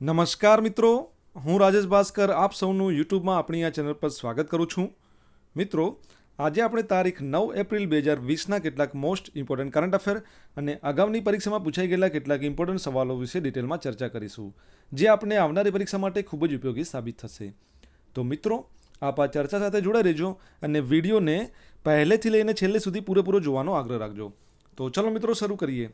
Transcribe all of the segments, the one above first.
નમસ્કાર મિત્રો, હું રાજેશ ભાસ્કર આપ સૌનું યુટ્યુબમાં આપણી આ ચેનલ પર સ્વાગત કરું છું. મિત્રો, આજે આપણે તારીખ નવ એપ્રિલ બે હજાર વીસના કેટલાક મોસ્ટ ઇમ્પોર્ટન્ટ કરંટ અફેર અને અગાઉની પરીક્ષામાં પૂછાઈ ગયેલા કેટલાક ઇમ્પોર્ટન્ટ સવાલો વિશે ડિટેલમાં ચર્ચા કરીશું, જે આપણે આવનારી પરીક્ષા માટે ખૂબ જ ઉપયોગી સાબિત થશે. તો મિત્રો, આપ આ ચર્ચા સાથે જોડાઈ રહેજો અને વિડીયોને પહેલેથી લઈને છેલ્લે સુધી પૂરેપૂરો જોવાનો આગ્રહ રાખજો. તો ચલો મિત્રો, શરૂ કરીએ.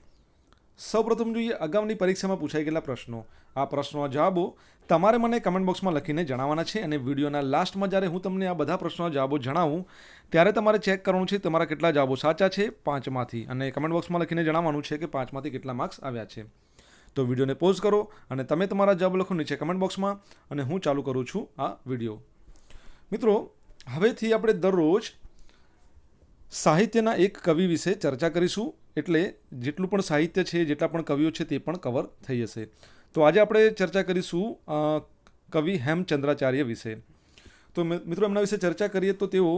સૌપ્રથમ જોઈએ અગાઉની પરીક્ષામાં પૂછાઈ ગયેલા પ્રશ્નો. આ પ્રશ્નોના જવાબો તમારે મને કમેન્ટ બોક્સમાં લખીને જણાવવાના છે અને વિડીયોના લાસ્ટમાં જ્યારે હું તમને આ બધા પ્રશ્નોના જવાબો જણાવું, ત્યારે તમારે ચેક કરવાનું છે તમારા કેટલા જવાબો સાચા છે પાંચમાંથી. અને કમેન્ટ બોક્સમાં લખીને જણાવવાનું છે કે પાંચમાંથી કેટલા માર્ક્સ આવ્યા છે. તો વિડીયોને પોઝ કરો અને તમે તમારા જવાબ લખો નીચે કમેન્ટ બોક્સમાં અને હું ચાલુ કરું છું આ વીડિયો. મિત્રો, હવેથી આપણે દરરોજ સાહિત્યના એક કવિ વિશે ચર્ચા કરીશું. એટલે જેટલું પણ સાહિત્ય છે, જેટલા પણ કવિઓ છે તે પણ કવર થઈ જશે તો આજે આપણે ચર્ચા કરીશું કવિ હેમચંદ્રાચાર્ય વિશે. તો મિત્રો, એમના વિશે ચર્ચા કરીએ તો તેઓ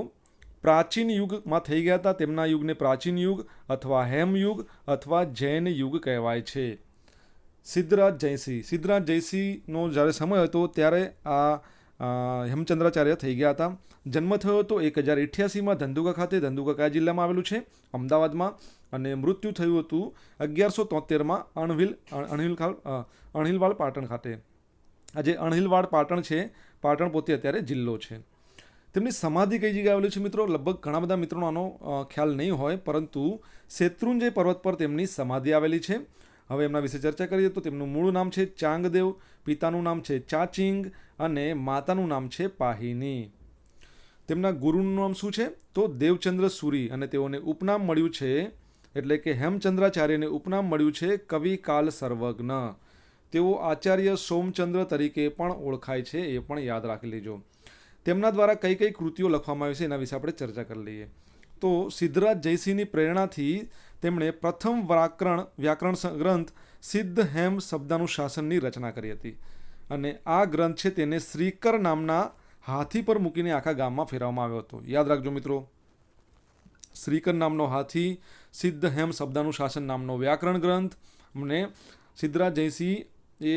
પ્રાચીન યુગમાં થઈ ગયા હતા. તેમના યુગને પ્રાચીન યુગ અથવા હેમયુગ અથવા જૈન યુગ કહેવાય છે. સિદ્ધરાજ જયસિંહ સિદ્ધરાજ જયસિંહનો જ્યારે સમય હતો ત્યારે આ હેમચંદ્રાચાર્ય થઈ ગયા હતા. જન્મ થયો હતો એક હજાર અઠ્યાસીમાં ધંધુકા ખાતે. ધંધુકા કયા જિલ્લામાં આવેલું છે? અમદાવાદમાં. અને મૃત્યુ થયું હતું અગિયારસો તોતેરમાં અણહિલ અણહિલ ખાલ અ, અણહિલવાડ પાટણ ખાતે. આજે અણહિલવાડ પાટણ છે પાટણ પોતે અત્યારે જિલ્લો છે. તેમની સમાધિ કઈ જગ્યાએ આવેલી છે મિત્રો? લગભગ ઘણા બધા મિત્રોનો આનો ખ્યાલ નહીં હોય પરંતુ શેત્રુંજય પર્વત પર તેમની સમાધિ આવેલી છે. હવે એમના વિશે ચર્ચા કરીએ તો તેમનું મૂળ નામ છે ચાંગદેવ પિતાનું નામ છે ચાચિંગ અને માતાનું નામ છે પાહિની. તેમના ગુરુનું નામ શું છે? તો દેવચંદ્ર સુરી અને તેઓને ઉપનામ મળ્યું છે એટલે કે હેમચંદ્રાચાર્યને ઉપનામ મળ્યું છે કવિ કાલ સર્વજ્ઞ. તેઓ આચાર્ય સોમચંદ્ર તરીકે પણ ઓળખાય છે, એ પણ યાદ રાખી લેજો. તેમના દ્વારા કઈ કઈ કૃતિઓ લખવામાં આવી છે, એના વિશે આપણે ચર્ચા કરી લઈએ. તો સિદ્ધરાજ જયસિંહની પ્રેરણાથી તેમણે પ્રથમ વ્યાકરણ વ્યાકરણ ગ્રંથ સિદ્ધ હેમ શબ્દાનું શાસનની રચના કરી હતી. અને આ ગ્રંથ છે તેને શ્રીકર નામના હાથી પર મૂકીને આખા ગામમાં ફેરવવામાં આવ્યો હતો. યાદ રાખજો મિત્રો. શ્રીકર નામનો હાથી સિદ્ધ હેમ શબ્દાનું શાસન નામનો વ્યાકરણ ગ્રંથ. અને સિદ્ધરાજ જયસિંહ એ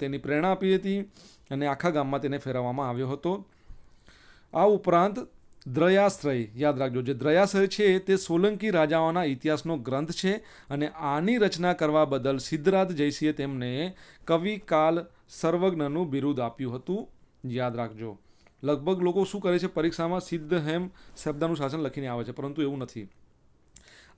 તેની પ્રેરણા આપી હતી અને આખા ગામમાં તેને ફેરવવામાં આવ્યો હતો. આ ઉપરાંત દ્રયાશ્રય, યાદ રાખજો, જે દ્રયાશ્રય છે તે સોલંકી રાજાઓના ઇતિહાસનો ગ્રંથ છે અને આની રચના કરવા બદલ સિદ્ધરાજ જયસિંહે તેમને કવિ કાલ સર્વજ્ઞનું બિરુદ આપ્યું હતું. યાદ રાખજો. લગભગ લોકો શું કરે છે? પરીક્ષામાં સિદ્ધ હેમ શબ્દનું શાસન લખીને આવે છે, પરંતુ એવું નથી.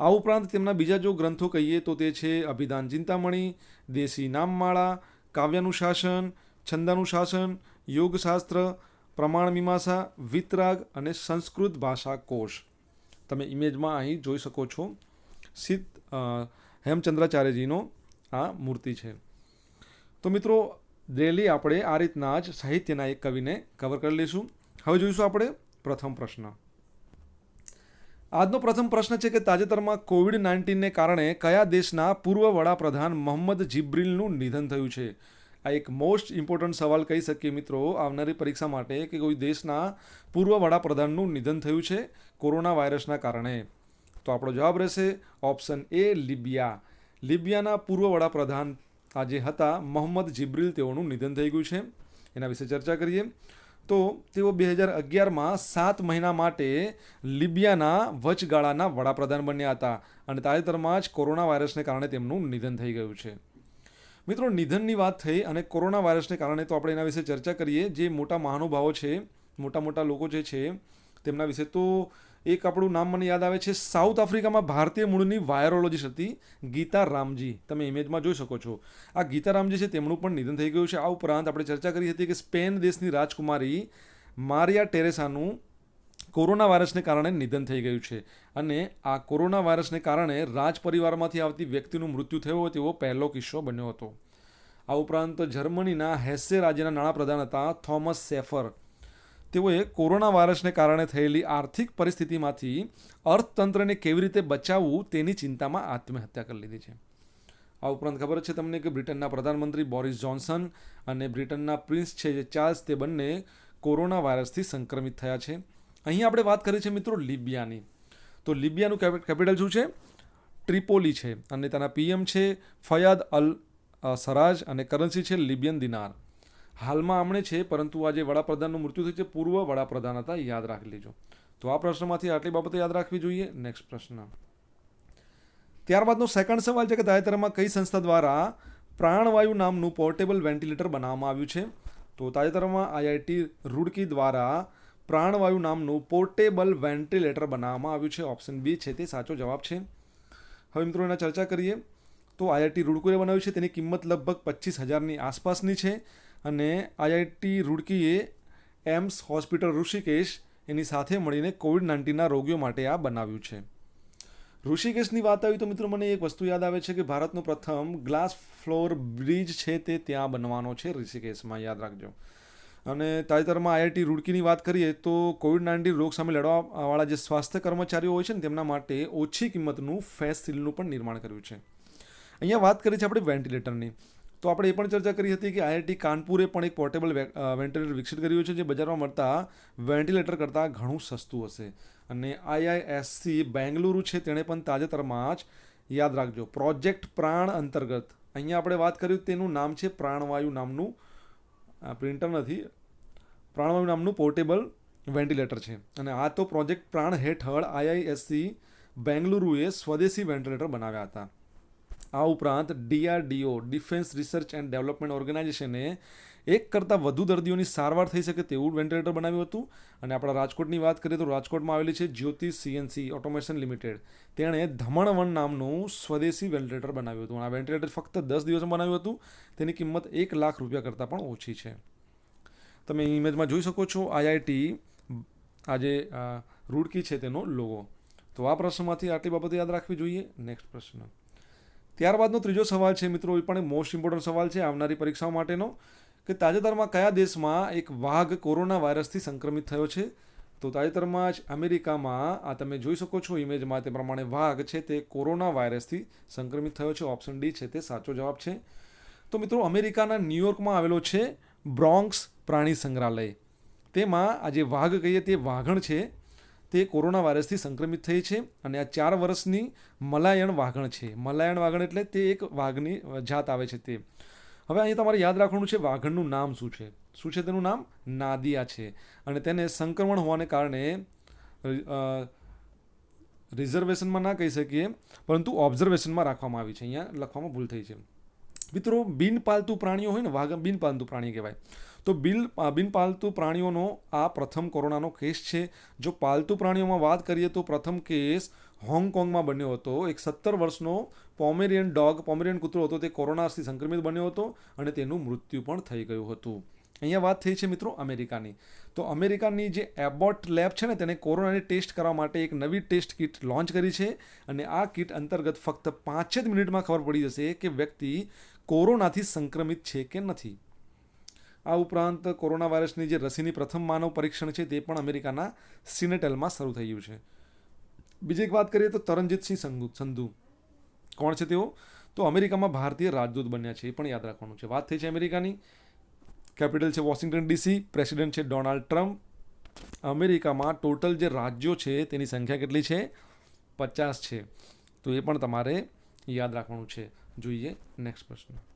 આ ઉપરાંત તેમના બીજા જો ગ્રંથો કહીએ તો તે છે અભિધાન ચિંતામણી, દેશી નામમાળા કાવ્યાનુશાસન શાસન, છંદાનું શાસન, યોગશાસ્ત્ર, પ્રમાણ મીમાંસા, વિતરાગ અને સંસ્કૃત ભાષા કોશ તમે ઇમેજમાં અહીં જોઈ શકો છો સિદ્ધ હેમચંદ્રાચાર્યજીનો આ મૂર્તિ છે. તો મિત્રો, ડેલી આપણે આ રીતના જ સાહિત્યના એક કવિને કવર કરી લઈશું. હવે જોઈશું આપણે પ્રથમ પ્રશ્ન. આજનો પ્રથમ પ્રશ્ન છે કે તાજેતરમાં કોવિડ નાઇન્ટીનને કારણે કયા દેશના પૂર્વ વડાપ્રધાન મોહમ્મદ જિબ્રિલનું નિધન થયું છે? આ એક મોસ્ટ ઇમ્પોર્ટન્ટ સવાલ કહી શકીએ મિત્રો. આવનારી પરીક્ષા માટે કે કોઈ દેશના પૂર્વ વડાપ્રધાનનું નિધન થયું છે કોરોના વાયરસના કારણે? તો આપણો જવાબ રહેશે ઓપ્શન એ લિબિયા. લિબિયાના પૂર્વ વડાપ્રધાન આજે હતા. મોહમ્મદ જિબ્રિલ તેઓનું નિધન થઈ ગયું છે. એના વિશે ચર્ચા કરીએ. તો તેઓ બે હજાર અગિયારમાં સાત મહિના માટે લિબિયાના વચગાળાના વડાપ્રધાન બન્યા હતા અને તાજેતરમાં જ કોરોના વાયરસને કારણે તેમનું નિધન થઈ ગયું છે. મિત્રો, નિધનની વાત થઈ અને કોરોના વાયરસને કારણે તો આપણે એના વિશે ચર્ચા કરીએ. જે મોટા મહાનુભાવો છે મોટા મોટા લોકો જે છે, તેમના વિશે તો એક આપણું નામ મને યાદ આવે છે, સાઉથ આફ્રિકામાં ભારતીય મૂળની વાયરોલોજીસ્ટ હતી ગીતા રામજી. તમે ઇમેજમાં જોઈ શકો છો. આ ગીતા રામજી છે, તેમનું પણ નિધન થઈ ગયું છે. આ ઉપરાંત આપણે ચર્ચા કરી હતી કે સ્પેન દેશની રાજકુમારી મારિયા ટેરેસાનું કોરોના વાયરસને કારણે નિધન થઈ ગયું છે. અને આ કોરોના વાયરસને કારણે રાજ પરિવારમાંથી આવતી વ્યક્તિનું મૃત્યુ થયો તેવો પહેલો કિસ્સો બન્યો હતો. આ ઉપરાંત જર્મનીના હેસે રાજ્યના નાણાપ્રધાન હતા, થોમસ સેફર. તેઓએ કોરોના વાયરસને કારણે થયેલી આર્થિક પરિસ્થિતિમાંથી અર્થતંત્રને કેવી રીતે બચાવવું તેની ચિંતામાં આત્મહત્યા કરી લીધી છે. આ ઉપરાંત ખબર છે તમને કે બ્રિટનના પ્રધાનમંત્રી બોરિસ જોન્સન અને બ્રિટનના પ્રિન્સ છે જે ચાર્લ્સ, તે બંને કોરોના વાયરસથી સંક્રમિત થયા છે. અહીં આપણે વાત કરી છે મિત્રો લિબિયાની. તો લિબિયાનું કેપિટલ શું છે? ટ્રિપોલી છે અને તેના પીએમ છે ફયાદ અલ સરાજ અને કરન્સી છે લિબિયન દિનાર. હાલમાં આમણે છે, પરંતુ આજે વડાપ્રધાનનું મૃત્યુ થયું છે. પૂર્વ વડાપ્રધાન હતા, યાદ રાખી લેજો. તો આ પ્રશ્નમાંથી આટલી બાબતો યાદ રાખવી જોઈએ. નેક્સ્ટ પ્રશ્ન. ત્યારબાદનો સેકન્ડ સવાલ છે કે તાજેતરમાં કઈ સંસ્થા દ્વારા પ્રાણવાયુ નામનું પોર્ટેબલ વેન્ટિલેટર બનાવવામાં આવ્યું છે? તો તાજેતરમાં આઈઆઈટી રૂડકી દ્વારા પ્રાણવાયુ નામનું પોર્ટેબલ વેન્ટિલેટર બનાવવામાં આવ્યું છે. ઓપ્શન બી છે તે, સાચો જવાબ છે. હવે મિત્રો, એના ચર્ચા કરીએ. તો આઈઆઈટી રૂડકુએ બનાવ્યું છે. તેની કિંમત લગભગ પચીસ હજારની આસપાસની છે. અને આઈઆઈટી રૂડકીએ એમ્સ હોસ્પિટલ ઋષિકેશ એની સાથે મળીને કોવિડ નાઇન્ટીનના રોગીઓ માટે આ બનાવ્યું છે. ઋષિકેશની વાત આવી તો મિત્રો મને એક વસ્તુ યાદ આવે છે કે ભારતનો પ્રથમ ગ્લાસ ફ્લોર બ્રિજ છે તે ત્યાં બનવાનો છે ઋષિકેશમાં, યાદ રાખજો. અને તાજેતરમાં આઈઆઈટી રૂડકીની વાત કરીએ તો કોવિડ નાઇન્ટીન રોગ સામે લડવાવાળા જે સ્વાસ્થ્ય કર્મચારીઓ હોય છે ને તેમના માટે ઓછી કિંમતનું ફેસ સીલનું પણ નિર્માણ કર્યું છે. અહીંયા વાત કરી છે આપણે વેન્ટિલેટરની. તો આપણે એ પણ ચર્ચા કરી હતી કે આઈઆઈટી કાનપુરે પણ એક પોર્ટેબલ વેન્ટિલેટર વિકસિત કર્યું છે, જે બજારમાં મળતા વેન્ટિલેટર કરતાં ઘણું સસ્તું હશે. અને આઈઆઈએસસી બેંગલુરુ છે, તેણે પણ તાજેતરમાં જ યાદ રાખજો. પ્રોજેક્ટ પ્રાણ અંતર્ગત. અહીંયા આપણે વાત કર્યું તેનું નામ છે પ્રાણવાયુ નામનું પ્રિન્ટર નથી. પ્રાણવાયુ નામનું પોર્ટેબલ વેન્ટિલેટર છે. અને આ તો પ્રોજેક્ટ પ્રાણ હેઠળ આઈઆઈએસસી બેંગલુરુએ સ્વદેશી વેન્ટિલેટર બનાવ્યા હતા. આ ઉપરાંત DRDO defence research and development ઓર્ગેનાઇઝેશને એક કરતાં વધુ દર્દીઓની સારવાર થઈ શકે તેવું વેન્ટિલેટર બનાવ્યું હતું. અને આપણા રાજકોટની વાત કરીએ તો રાજકોટમાં આવેલી છે જ્યોતિ સીએનસી ઓટોમેશન લિમિટેડ તેણે ધમણવન નામનું સ્વદેશી વેન્ટિલેટર બનાવ્યું હતું. આ વેન્ટિલેટર ફક્ત દસ દિવસમાં બનાવ્યું હતું. તેની કિંમત એક લાખ રૂપિયા કરતાં પણ ઓછી છે. તમે ઇમેજમાં જોઈ શકો છો આઈઆઈટી આજે રૂડકી છે તેનો લોગો તો આ પ્રશ્નમાંથી આટલી બાબત યાદ રાખવી જોઈએ. નેક્સ્ટ પ્રશ્ન. ત્યારબાદનો ત્રીજો સવાલ છે મિત્રો, એ પણ મોસ્ટ ઇમ્પોર્ટન્ટ સવાલ છે આવનારી પરીક્ષાઓ માટેનો, કે તાજેતરમાં કયા દેશમાં એક વાઘ કોરોના વાયરસથી સંક્રમિત થયો છે? તો તાજેતરમાં જ અમેરિકામાં, આ તમે જોઈ શકો છો ઇમેજમાં તે પ્રમાણે વાઘ છે તે કોરોના વાયરસથી સંક્રમિત થયો છે. ઓપ્શન ડી છે તે સાચો જવાબ છે. તો મિત્રો, અમેરિકાના ન્યુયોર્કમાં આવેલો છે બ્રોન્ક્સ પ્રાણી સંગ્રહાલય. તેમાં આ જે વાઘ કહીએ તે વાઘણ છે. તે કોરોના વાયરસથી સંક્રમિત થઈ છે અને આ ચાર વર્ષની મલાયણ વાઘણ છે. મલાયણ વાઘણ એટલે તે એક વાઘની જાત આવે છે તે. હવે અહીં તમારે યાદ રાખવાનું છે વાઘણનું નામ શું છે? શું છે તેનું નામ? નાદિયા છે. અને તેને સંક્રમણ હોવાને કારણે રિઝર્વેશનમાં ના કહી શકીએ, પરંતુ ઓબ્ઝર્વેશનમાં રાખવામાં આવી છે. અહીંયા લખવામાં ભૂલ થઈ છે. મિત્રો, બિનપાલતુ પ્રાણીઓ હોય ને, વાઘ બિનપાલતુ પ્રાણી કહેવાય. તો બિલ બિનપાલતુ પ્રાણીઓનો આ પ્રથમ કોરોનાનો કેસ છે. જો પાલતુ પ્રાણીઓમાં વાત કરીએ તો પ્રથમ કેસ હોંગકોંગમાં બન્યો હતો. એક સત્તર વર્ષનો પોમેરિયન ડોગ, પોમેરિયન કૂતરો હતો. તે કોરોનાથી સંક્રમિત બન્યો હતો અને તેનું મૃત્યુ પણ થઈ ગયું હતું. અહીંયા વાત થઈ છે મિત્રો અમેરિકાની. તો અમેરિકાની જે એબોટ લેબ છે ને, તેને કોરોનાની ટેસ્ટ કરવા માટે એક નવી ટેસ્ટ કિટ લોન્ચ કરી છે અને આ કિટ અંતર્ગત ફક્ત પાંચ જ મિનિટમાં ખબર પડી જશે કે વ્યક્તિ કોરોનાથી સંક્રમિત છે કે નથી. આ ઉપરાંત કોરોના વાયરસની જે રસીની પ્રથમ માનવ પરીક્ષણ છે તે પણ અમેરિકાના સિનેટેલમાં શરૂ થઈ ગયું છે. બીજી એક વાત કરીએ તો તરણજીતસિંહ સંધુ સંધુ. કોણ છે તેઓ? તો અમેરિકામાં ભારતીય રાજદૂત બન્યા છે, એ પણ યાદ રાખવાનું છે. વાત થઈ છે અમેરિકાની. કેપિટલ છે વોશિંગ્ટન ડીસી, પ્રેસિડેન્ટ છે ડોનાલ્ડ ટ્રમ્પ. અમેરિકામાં ટોટલ જે રાજ્યો છે તેની સંખ્યા કેટલી છે? પચાસ છે. તો એ પણ તમારે યાદ રાખવાનું છે. જોઈએ નેક્સ્ટ પ્રશ્ન.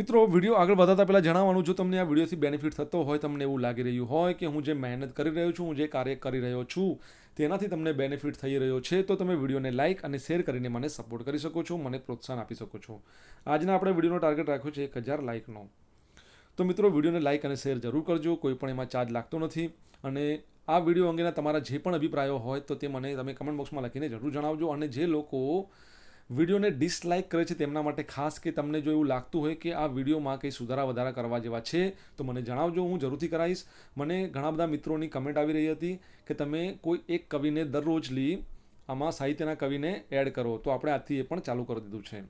મિત્રો, વીડિયો આગળ વધારતા પહેલાં જણાવવાનું, જો તમને આ વિડીયોથી બેનિફિટ થતો હોય, તમને એવું લાગી રહ્યું હોય કે હું જે મહેનત કરી રહ્યો છું, હું જે કાર્ય કરી રહ્યો છું, તેનાથી તમને બેનિફિટ થઈ રહ્યો છે, તો તમે વિડીયોને લાઇક અને શેર કરીને મને સપોર્ટ કરી શકો છો, મને પ્રોત્સાહન આપી શકો છો. આજના આપણે વિડીયોનો ટાર્ગેટ રાખ્યો છે એક હજાર લાઇકનો તો મિત્રો, વિડીયોને લાઇક અને શેર જરૂર કરજો, કોઈ પણ એમાં ચાર્જ લાગતો નથી. અને આ વીડિયો અંગેના તમારા જે પણ અભિપ્રાયો હોય, તો તે મને તમે કમેન્ટ બોક્સમાં લખીને જરૂર જણાવજો. અને જે લોકો વિડીયોને ડિસલાઇક કરે છે તેમના માટે ખાસ કે તમને જો એવું લાગતું હોય કે આ વિડીયોમાં કંઈ સુધારા વધારા કરવા જેવા છે, તો મને જણાવજો, હું જરૂરથી કરાવીશ. મને ઘણા બધા મિત્રોની કમેન્ટ આવી રહી હતી કે તમે કોઈ એક કવિને દરરોજ લી, આમાં સાહિત્યના કવિને એડ કરો. તો આપણે આજથી એ પણ ચાલુ કરી દીધું છે.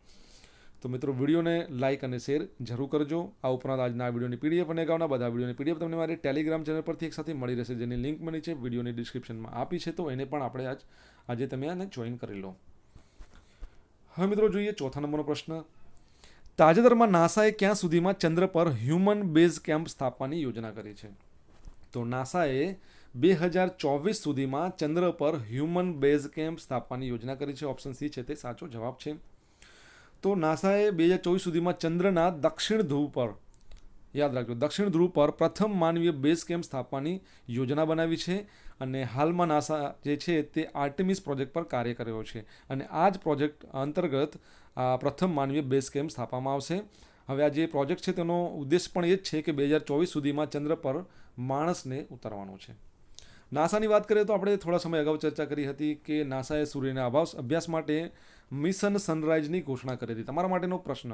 તો મિત્રો, વિડીયોને લાઇક અને શેર જરૂર કરજો. આ ઉપરાંત આજના આ વિડીયોની પીડીએફ અને અગાઉના બધા વિડીયોની પીડીએફ તમને મારી ટેલિગ્રામ ચેનલ પરથી એક સાથે મળી રહેશે, જેની લિંક મને છે. વિડીયોની ડિસ્ક્રિપ્શનમાં આપી છે, તો એને પણ આપણે આજ, આજે તમે આને જોઈન કરી લો. હવે મિત્રો જોઈએ ચોથા નંબરનો પ્રશ્ન. તાજેતરમાં નાસાએ ક્યાં સુધીમાં ચંદ્ર પર હ્યુમન બેઝ કેમ્પ સ્થાપવાની યોજના કરી છે? તો નાસાએ બે હજાર ચોવીસ સુધીમાં ચંદ્ર પર હ્યુમન બેઝ કેમ્પ સ્થાપવાની યોજના કરી છે. ઓપ્શન સી છે તે સાચો જવાબ છે. તો નાસાએ બે હજાર ચોવીસ સુધીમાં ચંદ્રના દક્ષિણ ધ્રુવ પર, યાદ રાખજો, દક્ષિણ ધ્રુવ પર પ્રથમ માનવીય બેઝ કેમ્પ સ્થાપવાની યોજના બનાવી છે. અને હાલમાં નાસા જે છે તે આર્ટિમિસ પ્રોજેક્ટ પર કાર્ય કર્યો છે. અને આ જ પ્રોજેક્ટ અંતર્ગત પ્રથમ માનવીય બેઝ કેમ્પ સ્થાપવામાં આવશે. હવે આ જે પ્રોજેક્ટ છે તેનો ઉદ્દેશ પણ એ જ છે કે બે હજાર ચોવીસ સુધીમાં ચંદ્ર પર માણસને ઉતારવાનો છે. નાસાની વાત કરીએ તો આપણે થોડા સમય અગાઉ ચર્ચા કરી હતી કે નાસાએ સૂર્યના અભાવ અભ્યાસ માટે મિશન સનરાઇઝની ઘોષણા કરી હતી. તમારા માટેનો પ્રશ્ન?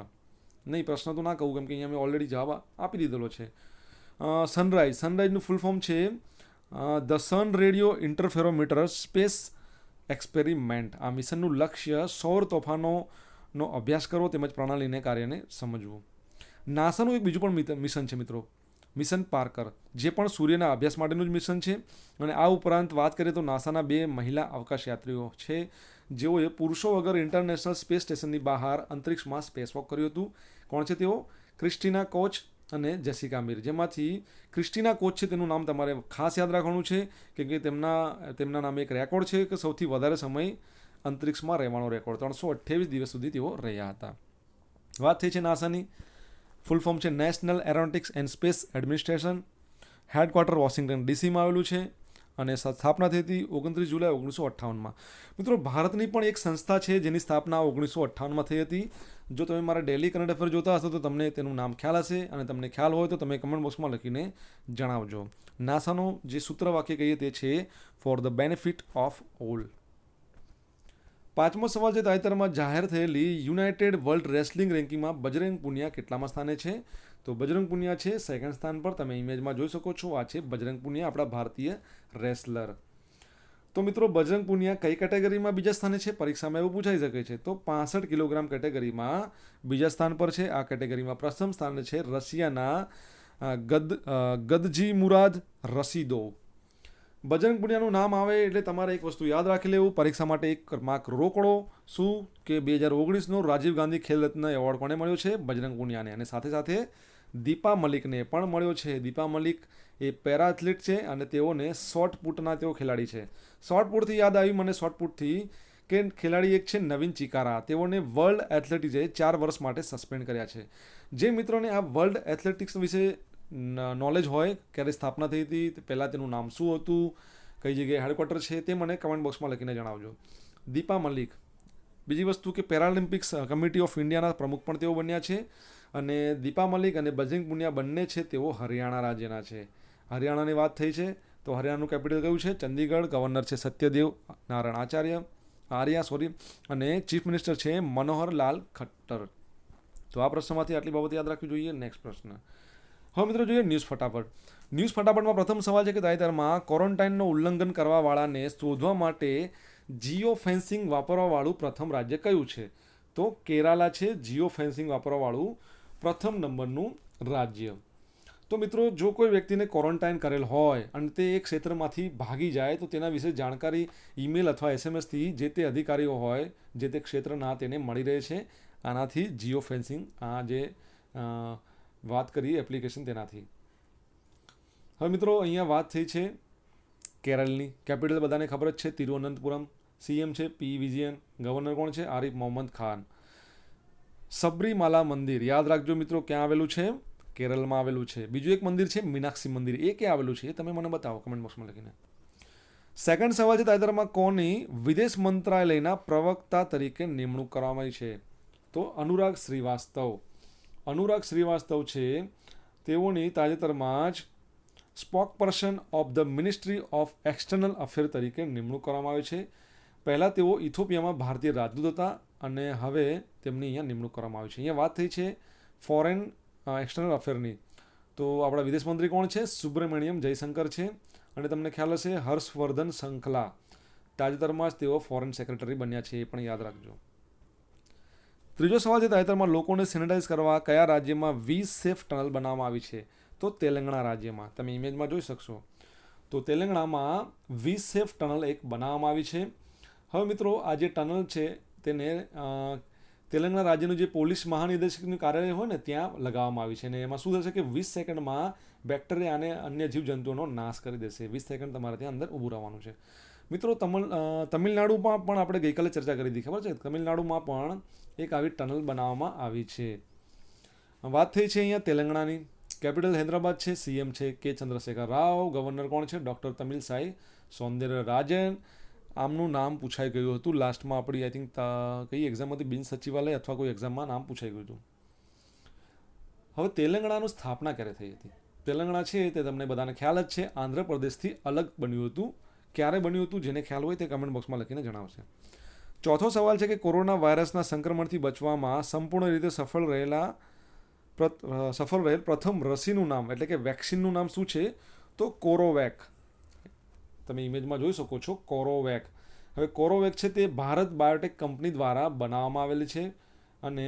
નહીં, પ્રશ્ન તો ના કહું, કેમ કે અહીંયા મેં ઓલરેડી જવાબ આપી દીધેલો છે. સનરાઇઝ સનરાઇઝનું ફૂલ ફોર્મ છે the sun radio interferometer space experiment. આ મિશનનું લક્ષ્ય સૌર તોફાનોનો અભ્યાસ કરવો તેમજ પ્રણાલીને કાર્યને સમજવું. નાસાનું એક બીજું પણ મિશન છે મિત્રો. મિશન પાર્કર, જે પણ સૂર્યના અભ્યાસ માટેનું જ મિશન છે. અને આ ઉપરાંત વાત કરીએ તો નાસાના બે મહિલા અવકાશયાત્રીઓ છે, જેઓએ પુરુષો વગર ઇન્ટરનેશનલ સ્પેસ સ્ટેશનની બહાર અંતરિક્ષમાં સ્પેસ વોક કર્યું હતું. કોણ છે તેઓ? ક્રિસ્ટીના કોચ અને જેસિકા મીર જેમાંથી ક્રિસ્ટીના કોચ છે તેનું નામ તમારે ખાસ યાદ રાખવાનું છે કેમ કે તેમના તેમના નામે એક રેકોર્ડ છે કે સૌથી વધારે સમય અંતરિક્ષમાં રહેવાનો રેકોર્ડ. ત્રણસો અઠ્યાવીસ દિવસ સુધી તેઓ રહ્યા હતા. વાત થઈ છે નાસાની. ફૂલ ફોર્મ છે national aeronautics and space administration headquarter Washington ડીસીમાં આવેલું છે અને સ્થાપના થઈ હતી ઓગણત્રીસ જુલાઈ ઓગણીસો અઠ્ઠાવનમાં. મિત્રો, ભારતની પણ એક સંસ્થા છે જેની સ્થાપના ઓગણીસો અઠ્ઠાવનમાં થઈ હતી. જો તમે મારા ડેલી કરંટ અફેર જોતા હશો તો તમને તેનું નામ ખ્યાલ હશે અને તમને ખ્યાલ હોય તો તમે કમેન્ટ બોક્સમાં લખીને જણાવજો. નાસાનો જે સૂત્રવાક્ય કહીએ તે છે for the benefit of all પાંચમો સવાલ છે, તાજેતરમાં જાહેર થયેલી યુનાઇટેડ વર્લ્ડ રેસલિંગ રેન્કિંગમાં બજરંગ પુનિયા કેટલામાં સ્થાને છે? તો બજરંગ પુનિયા છે, સેકન્ડ સ્થાન પર તમે ઇમેજમાં જોઈ શકો છો. આ છે બજરંગ પુનિયા, આપણા ભારતીય રેસલર. તો મિત્રો બજરંગ પુનિયા કઈ કેટેગરીમાં બીજા સ્થાને છે? પરીક્ષામાં એવું પૂછાઈ શકે છે. તો પાસઠ કિલોગ્રામ કેટેગરીમાં બીજા સ્થાન પર છે. આ કેટેગરીમાં પ્રથમ સ્થાને છે રશિયાના ગદ ગદજી મુરાદ રસીદો બજરંગ પુનિયાનું નામ આવે એટલે તમારે એક વસ્તુ યાદ રાખી લેવું. પરીક્ષા માટે એક માર્ક રોકડો. શું? કે બે હજાર ઓગણીસનો રાજીવ ગાંધી ખેલ રત્ન એવોર્ડ કોને મળ્યો છે? બજરંગ પુનિયાને. અને સાથે સાથે દીપા મલિકને પણ મળ્યો છે. દીપા મલિક એ પેરા એથ્લીટ છે અને તેઓને શોર્ટ પુટના તેઓ ખેલાડી છે. શોર્ટ પુટથી યાદ આવી મને શોર્ટ પુટથી કે ખેલાડી એક છે નવીન ચિકારા. તેઓને વર્લ્ડ એથ્લેટિક્સે ચાર વર્ષ માટે સસ્પેન્ડ કર્યા છે. જે મિત્રોને આ વર્લ્ડ એથ્લેટિક્સ વિશે નોલેજ હોય, ક્યારે સ્થાપના થઈ હતી પહેલાં તેનું નામ શું હતું, કઈ જગ્યાએ હેડક્વાર્ટર છે, તે મને કમેન્ટ બોક્સમાં લખીને જણાવજો. દીપા મલિક. બીજી વસ્તુ કે પેરાલિમ્પિક્સ કમિટી ઓફ ઇન્ડિયાના પ્રમુખ પણ તેઓ બન્યા છે. અને દીપા મલિક અને બજરંગ પુનિયા બંને છે તેઓ હરિયાણા રાજ્યના છે. હરિયાણાની વાત થઈ છે તો હરિયાણાનું કેપિટલ કયું છે? ચંદીગઢ, ગવર્નર છે સત્યદેવ નારાયણ આચાર્ય, આર્યા સોરી અને ચીફ મિનિસ્ટર છે મનોહરલાલ ખટ્ટર. તો આ પ્રશ્નમાંથી આટલી બાબત યાદ રાખવી જોઈએ. નેક્સ્ટ પ્રશ્ન. હવે મિત્રો જોઈએ ન્યૂઝ ફટાફટ. ન્યૂઝ ફટાફટમાં પ્રથમ સવાલ છે કે તાજેતરમાં ક્વોરન્ટાઇનનું ઉલ્લંઘન કરવાવાળાને શોધવા માટે જીઓ ફેન્સિંગ વાપરવાવાળું પ્રથમ રાજ્ય કયું છે? તો કેરાલા છે જીઓ ફેન્સિંગ વાપરવાવાળું પ્રથમ નંબરનું રાજ્ય. તો મિત્રો, જો કોઈ વ્યક્તિને ક્વોરન્ટાઇન કરેલ હોય અને તે એક ક્ષેત્રમાંથી ભાગી જાય, તો તેના વિશે જાણકારી ઈમેલ અથવા એસએમએસથી જે તે અધિકારીઓ હોય, જે તે ક્ષેત્રના તેને મળી રહે છે. આનાથી જીઓ ફેન્સિંગ આ જે વાત કરી એપ્લિકેશન તેનાથી. હવે મિત્રો, અહીંયા વાત થઈ છે કેરળની. કેપિટલ બધાને ખબર જ છે, તિરુવનંતપુરમ. સીએમ છે પી વિજયન ગવર્નર કોણ છે? આરિફ મોહમ્મદ ખાન. સબરીમાલા મંદિર. યાદ રાખજો મિત્રો, ક્યાં આવેલું છે? કેરળમાં આવેલું છે. બીજું એક મંદિર છે, મીનાક્ષી મંદિર. એ ક્યાં આવેલું છે એ તમે મને બતાવો કમેન્ટ બોક્સમાં લખીને. સેકન્ડ સવાલ છે, તાજેતરમાં કોની વિદેશ મંત્રાલયના પ્રવક્તા તરીકે નિમણૂક કરવામાં આવી છે? તો અનુરાગ શ્રીવાસ્તવ. અનુરાગ શ્રીવાસ્તવ છે, તેઓની તાજેતરમાં જ spokesperson of the ministry of external affair તરીકે નિમણૂક કરવામાં આવી છે. પહેલાં તેઓ ઇથોપિયામાં ભારતીય રાજદૂત હતા અને હવે તેમની અહીંયા નિમણૂક કરવામાં આવી છે. અહીંયા વાત થઈ છે ફોરેન એક્સટર્નલ અફેરની તો આપણા વિદેશ મંત્રી કોણ છે? સુબ્રમણ્યમ જયશંકર છે. અને તમને ખ્યાલ હશે, હર્ષવર્ધન શંખલા તાજેતરમાં જ તેઓ ફોરેન સેક્રેટરી બન્યા છે, એ પણ યાદ રાખજો. ત્રીજો સવાલ છે, તાજેતરમાં લોકોને સેનિટાઈઝ કરવા કયા રાજ્યમાં વીસ સેફ ટનલ બનાવવામાં આવી છે? તો તેલંગણા રાજ્યમાં. તમે ઇમેજમાં જોઈ શકશો. તો તેલંગાણામાં વીસ સેફ ટનલ એક બનાવવામાં આવી છે. હવે મિત્રો, આ જે ટનલ છે, તેને તેલંગાણા રાજ્યનું જે પોલીસ મહાનિદેશકનું કાર્યાલય હોય ને, ત્યાં લગાવવામાં આવી છે. અને એમાં શું થશે કે વીસ સેકન્ડમાં બેક્ટેરિયા અને અન્ય જીવજંતુઓનો નાશ કરી દેશે. વીસ સેકન્ડ તમારે ત્યાં અંદર ઊભું રહેવાનું છે. મિત્રો, તમિલ તમિલનાડુમાં પણ આપણે ગઈકાલે ચર્ચા કરી હતી, ખબર છે? તમિલનાડુમાં પણ એક આવી ટનલ બનાવવામાં આવી છે. વાત થઈ છે અહીંયા તેલંગાણાની. કેપિટલ હૈદરાબાદ છે, સીએમ છે કે ચંદ્રશેખર રાવ. ગવર્નર કોણ છે? Doctor Tamilisai. Soundararajan. આમનું નામ પૂછાઈ ગયું હતું. લાસ્ટમાં આપણી આઈ થિંક કઈ એક્ઝામ હતી? બિન સચિવાલય અથવા કોઈ એક્ઝામમાં નામ પૂછાઈ ગયું હતું. હવે તેલંગણાનું સ્થાપના ક્યારે થઈ હતી? તેલંગણા છે તે તમને બધાને ખ્યાલ જ છે. આંધ્રપ્રદેશથી અલગ બન્યું હતું. ક્યારે બન્યું હતું? જેને ખ્યાલ હોય તે કમેન્ટ બોક્સમાં લખીને જણાવશે. ચોથો સવાલ છે કે કોરોના વાયરસના સંક્રમણથી બચવામાં સંપૂર્ણ રીતે સફળ રહેલા સફળ રહેલ પ્રથમ રસીનું નામ એટલે કે વેક્સિનનું નામ શું છે? તો કોરોવેક. તમે ઇમેજમાં જોઈ શકો છો કોરોવેક હવે કોરોવેક છે તે ભારત બાયોટેક કંપની દ્વારા બનાવવામાં આવેલી છે અને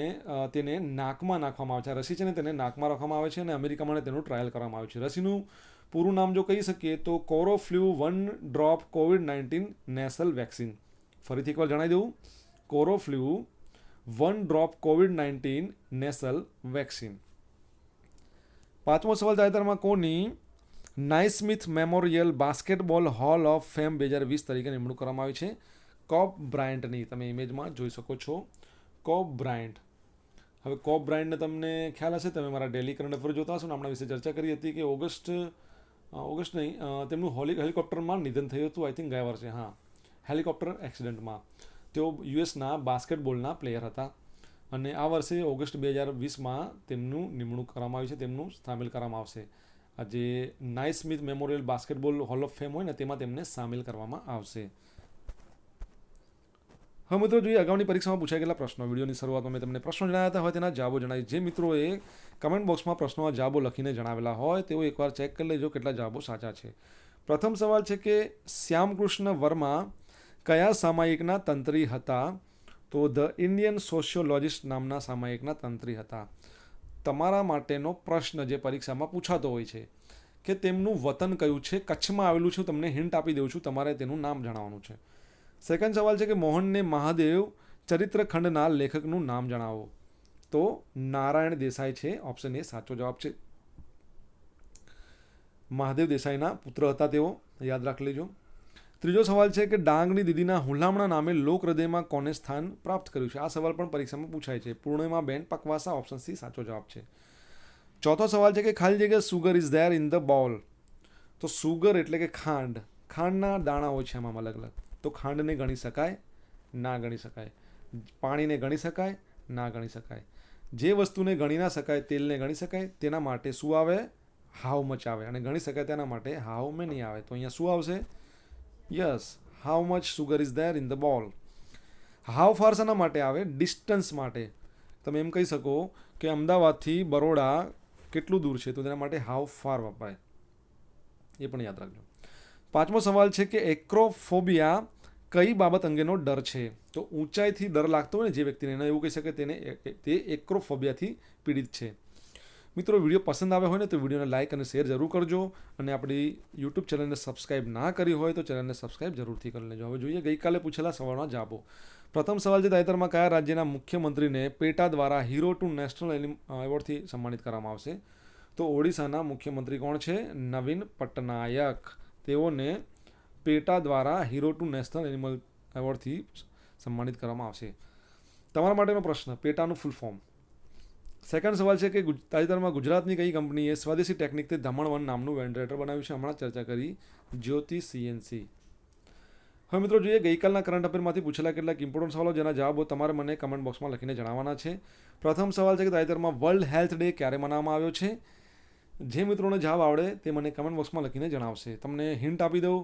તેને નાકમાં નાખવામાં આવે છે. રસી છે ને તેને નાકમાં રાખવામાં આવે છે અને અમેરિકામાં તેનું ટ્રાયલ કરવામાં આવે છે. રસીનું પૂરું નામ જો કહી શકીએ તો CoroFlu one drop COVID nineteen nasal vaccine. ફરીથી એકવાર જણાવી દઉં. CoroFlu one drop COVID nineteen nasal vaccine. પાંચમો સવાલ તાજેતરમાં કોની Naismith memorial basketball hall of fame બે હજાર વીસ તરીકે નિમણૂક કરવામાં આવી છે. કોપ બ્રાયન્ટની તમે ઇમેજમાં જોઈ શકો છો. Kobe Bryant. હવે કોપ બ્રાયન્ટને તમને ખ્યાલ હશે, તમે મારા ડેલી કરંટ અફેર જોતા હશો ને હમણાં વિશે ચર્ચા કરી હતી કે ઓગસ્ટ ઓગસ્ટ નહીં તેમનું હોલી, હેલિકોપ્ટરમાં નિધન થયું હતું આઈ થિંક ગયા વર્ષે, હા. હેલિકોપ્ટર એક્સિડન્ટમાં. તેઓ યુએસના બાસ્કેટબોલના પ્લેયર હતા અને આ વર્ષે ઓગસ્ટ બે હજાર વીસમાં તેમનું નિમણૂક કરવામાં આવી છે, તેમનું સામેલ કરવામાં આવશે. જે Naismith memorial basketball hall of fame હોય ને, તેમાં તેમને સામેલ કરવામાં આવશે. હવે મિત્રો, જોઈએ અગાઉની પરીક્ષામાં પૂછાઈ ગયેલા પ્રશ્નો. વિડીયોની શરૂઆતમાં મેં તમને પ્રશ્નો જણાવ્યા હતા, હોય તેના જવાબો જણાવી. જે મિત્રોએ કમેન્ટ બોક્સમાં પ્રશ્નોના જવાબો લખીને જણાવેલા હોય, તેઓ એકવાર ચેક કરી લેજો કેટલા જવાબો સાચા છે. પ્રથમ સવાલ છે કે, શ્યામકૃષ્ણ વર્મા કયા સામાયિકના તંત્રી હતા? તો ધ ઇન્ડિયન સોશિયોલોજિસ્ટ નામના સામાયિકના તંત્રી હતા. તમારા માટેનો પ્રશ્ન જે પરીક્ષામાં પૂછાતો હોય છે, કે તેમનું વતન કયું છે, કચ્છમાં આવેલું છે, તમને હિન્ટ આપી દઉં છું, તમારે તેનું નામ જણાવવાનું છે. સેકન્ડ સવાલ છે કે મોહનને મહાદેવ ચરિત્રખંડના લેખકનું નામ જણાવો. તો નારાયણ દેસાઈ છે ઓપ્શન એ સાચો જવાબ છે. મહાદેવ દેસાઈના પુત્ર હતા તેઓ, યાદ રાખી લેજો. ત્રીજો સવાલ છે કે ડાંગની દીદીના હુલામણા નામે લોક હૃદયમાં કોને સ્થાન પ્રાપ્ત કર્યું છે? આ સવાલ પણ પરીક્ષામાં પૂછાય છે. પૂર્ણિમા બેન, પકવાસા, ઓપ્શન સી, સાચો જવાબ છે. ચોથો સવાલ છે કે ખાલી જગ્યા sugar is there in the bowl તો સુગર એટલે કે ખાંડ. ખાંડના દાણા હોય છે આમાં અલગ અલગ. તો ખાંડને ગણી શકાય, ના ગણી શકાય. પાણીને ગણી શકાય, ના ગણી શકાય. જે વસ્તુને ગણી ના શકાય, તેલને ગણી શકાય, તેના માટે શું આવે? હાવ મચાવે. અને ગણી શકાય તેના માટે હાવ મેં નહીં આવે. તો અહીંયા શું આવશે? Yes how much sugar is there in the bowl how far શાના માટે આવે? ડિસ્ટન્સ માટે. તમે એમ કહી શકો કે અમદાવાદથી બરોડા કેટલું દૂર છે? તો તેના માટે હાવ ફાર વપરાય. એ પણ યાદ રાખજો. પાંચમો સવાલ છે કે એક્રોફોબિયા કઈ બાબત અંગેનો ડર છે? તો ઊંચાઈથી ડર લાગતો હોય ને જે વ્યક્તિને એને એવું કહી શકે તેને તે એક્રોફોબિયાથી પીડિત છે. મિત્રો, વીડિયો પસંદ આવ્યો હોય ને તો વિડીયોને લાઇક અને શેર જરૂર કરજો અને આપણી યુટ્યુબ ચેનલને સબસ્ક્રાઇબ ના કરી હોય તો ચેનલને સબસ્ક્રાઇબ જરૂરથી કરી લેજો. હવે જોઈએ, ગઈકાલે પૂછેલા સવાલના જવાબો. પ્રથમ સવાલ છે, તાજેતરમાં કયા રાજ્યના મુખ્યમંત્રીને પેટા દ્વારા હીરો ટુ નેશનલ એવોર્ડથી સન્માનિત કરવામાં આવશે? તો ઓડિશાના મુખ્યમંત્રી કોણ છે? નવીન પટનાયક. તેઓને પેટા દ્વારા હીરો ટુ નેશનલ એનિમલ એવોર્ડથી સન્માનિત કરવામાં આવશે. તમારા માટેનો પ્રશ્ન, પેટાનું ફૂલ ફોર્મ સેકન્ડ સવાલ છે કે તાજેતરમાં ગુજરાતની કઈ કંપનીએ સ્વદેશી ટેકનિકથી ધમણ વન નામનું વેન્ટિલેટર બનાવ્યું છે? હમણાં ચર્ચા કરી જ્યોતિ સીએનસી. હવે મિત્રો જોઈએ, ગઈકાલના કરંટ અફેરમાંથી પૂછેલા કેટલાક ઇમ્પોર્ટન્ટ સવાલો, જેના જવાબો તમારે મને કમેન્ટ બોક્સમાં લખીને જણાવવાના છે. પ્રથમ સવાલ છે કે તાજેતરમાં વર્લ્ડ હેલ્થ ડે ક્યારે મનાવવામાં આવ્યો છે? જે મિત્રોને જવાબ આવડે તે મને કમેન્ટ બોક્સમાં લખીને જણાવશે. તમને હિન્ટ આપી દઉં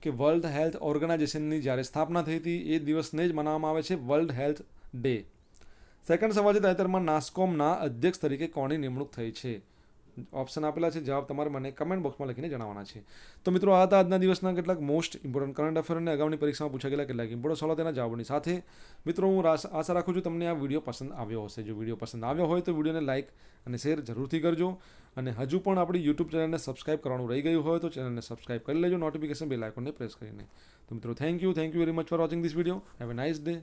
કે વર્લ્ડ હેલ્થ ઓર્ગેનાઇઝેશનની જ્યારે સ્થાપના થઈ હતી, એ દિવસને જ મનાવવામાં આવે છે વર્લ્ડ હેલ્થ ડે સેકન્ડ સવાલ છે તાજેતરમાં નાસ્કોમના અધ્યક્ષ તરીકે કોની નિમણૂક થઈ છે? ઓપ્શન આપેલા છે, જવાબ તમારે મને કમેન્ટ બોક્સમાં લખીને જણાવવાના છે. તો મિત્રો, આ હતા આજના દિવસના કેટલાક મોસ્ટ ઇમ્પોર્ટન્ટ કરંટ અફેર અને અગાઉની પરીક્ષામાં પૂછા ગયેલા કેટલાક ઇમ્પોર્ટન્ટ સવાલો તેના જવાબોની સાથે. મિત્રો, હું આશા રાખું છું તમને આ વીડિયો પસંદ આવ્યો હશે. જો વીડિયો પસંદ આવ્યો હોય તો વિડીયોને લાઇક અને શેર જરૂરથી કરજો. અને હજુ પણ આપણી યુટ્યુબ ચેનલને સબસ્ક્રાઇબ કરવાનું રહી ગયું હોય તો ચેનલને સબસ્ક્રાઇબ કરી લેજો નોટિફિકેશન બેલ આઇકોનને પ્રેસ કરીને. તો મિત્રો thank you thank you very much for watching this video have a nice day